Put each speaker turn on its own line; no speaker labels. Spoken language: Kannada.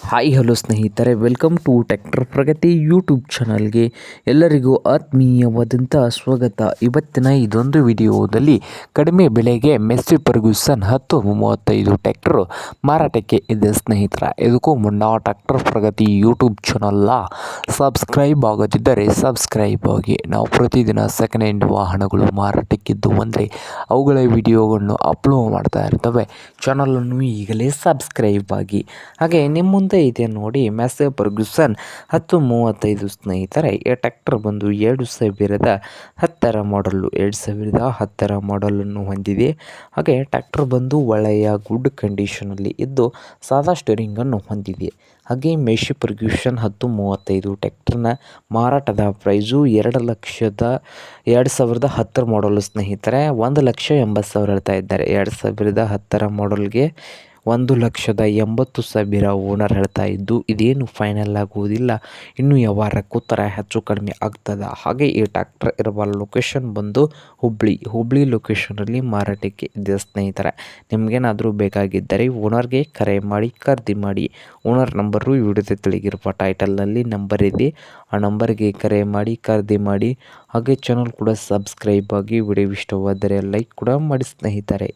ಹಾಯ್ ಹಲೋ ಸ್ನೇಹಿತರೆ welcome to tractor Pragati YouTube ಚಾನಲ್ಗೆ ಎಲ್ಲರಿಗೂ ಆತ್ಮೀಯವಾದಂಥ ಸ್ವಾಗತ. ಇವತ್ತಿನ ಇದೊಂದು ವಿಡಿಯೋದಲ್ಲಿ ಕಡಿಮೆ ಬೆಲೆಗೆ ಮೆಸ್ಸಿ ಪರ್ಗ್ಯೂಸನ್ ಹತ್ತು ಮೂವತ್ತೈದು ಟ್ಯಾಕ್ಟರ್ ಮಾರಾಟಕ್ಕೆ ಇದೆ ಸ್ನೇಹಿತರ. ಇದಕ್ಕೂ ಮುನ್ನ ಟ್ಯಾಕ್ಟರ್ ಪ್ರಗತಿ ಯೂಟ್ಯೂಬ್ ಚಾನಲ್ನ ಸಬ್ಸ್ಕ್ರೈಬ್ ಆಗದಿದ್ದರೆ ಸಬ್ಸ್ಕ್ರೈಬ್ ಆಗಿ. ನಾವು ಪ್ರತಿದಿನ ಸೆಕೆಂಡ್ ಹ್ಯಾಂಡ್ ವಾಹನಗಳು ಮಾರಾಟಕ್ಕಿದ್ದು ಅಂದರೆ ಅವುಗಳ ವಿಡಿಯೋಗಳನ್ನು ಅಪ್ಲೋಡ್ ಮಾಡ್ತಾ ಇರ್ತವೆ. ಚಾನಲನ್ನು ಈಗಲೇ ಸಬ್ಸ್ಕ್ರೈಬ್ ಆಗಿ. ಹಾಗೆ ನಿಮ್ಮ ಮುಂದೆ ಇದೆ ನೋಡಿ ಮ್ಯಾಸೆ ಪರ್ಗ್ಯೂಸನ್ ಹತ್ತು ಮೂವತ್ತೈದು ಸ್ನೇಹಿತರೆ ಈ ಟ್ರ್ಯಾಕ್ಟರ್ ಬಂದು ಎರಡು ಸಾವಿರದ ಹತ್ತರ ಮಾಡಲು ಎರಡು ಸಾವಿರದ ಹತ್ತರ ಮಾಡಲನ್ನು ಹೊಂದಿದೆ. ಹಾಗೆ ಟ್ಯಾಕ್ಟರ್ ಬಂದು ಒಳ್ಳೆಯ ಗುಡ್ ಕಂಡೀಷನಲ್ಲಿ ಇದ್ದು ಸಾದಾ ಸ್ಟೇರಿಂಗನ್ನು ಹೊಂದಿದೆ. ಹಾಗೆ ಮೇಶಿ ಪರ್ಗ್ಯೂಷನ್ ಹತ್ತು ಮೂವತ್ತೈದು ಟ್ಯಾಕ್ಟರ್ನ ಮಾರಾಟದ ಪ್ರೈಸು ಎರಡು ಲಕ್ಷದ ಎರಡು ಸಾವಿರದ ಹತ್ತರ ಮಾಡಲು ಸ್ನೇಹಿತರೆ, ಒಂದು ಲಕ್ಷ ಎಂಬತ್ತು ಸಾವಿರ ಹೇಳ್ತಾ ಇದ್ದಾರೆ. ಎರಡು ಸಾವಿರದ ಹತ್ತರ ಮಾಡಲ್ಗೆ ಒಂದು ಲಕ್ಷದ ಎಂಬತ್ತು ಸಾವಿರ ಓನರ್ ಹೇಳ್ತಾ ಇದ್ದು, ಇದೇನು ಫೈನಲ್ ಆಗುವುದಿಲ್ಲ. ಇನ್ನು ವ್ಯವಹಾರಕ್ಕೂ ಕೂತರ ಹೆಚ್ಚು ಕಡಿಮೆ ಆಗ್ತದೆ. ಹಾಗೆ ಈ ಟ್ರ್ಯಾಕ್ಟರ್ ಇರುವ ಲೊಕೇಶನ್ ಬಂದು ಹುಬ್ಳಿ. ಹುಬ್ಳಿ ಲೊಕೇಶನಲ್ಲಿ ಮಾರಾಟಕ್ಕೆ ಇದೆ ಸ್ನೇಹಿತರೆ, ನಿಮಗೇನಾದರೂ ಬೇಕಾಗಿದ್ದರೆ ಓನರ್ಗೆ ಕರೆ ಮಾಡಿ, ಖರೀದಿ ಮಾಡಿ. ಓನರ್ ನಂಬರು ವಿಡಿಯೋದ ತಿಳಿಗಿರುವ ಟೈಟಲ್ನಲ್ಲಿ ನಂಬರ್ ಇದೆ. ಆ ನಂಬರ್ಗೆ ಕರೆ ಮಾಡಿ, ಖರೀದಿ ಮಾಡಿ. ಹಾಗೆ ಚಾನಲ್ ಕೂಡ ಸಬ್ಸ್ಕ್ರೈಬ್ ಆಗಿ ವಿಡಿಯೋ ಇಷ್ಟವಾದರೆ ಲೈಕ್ ಕೂಡ ಮಾಡಿ ಸ್ನೇಹಿತರೆ.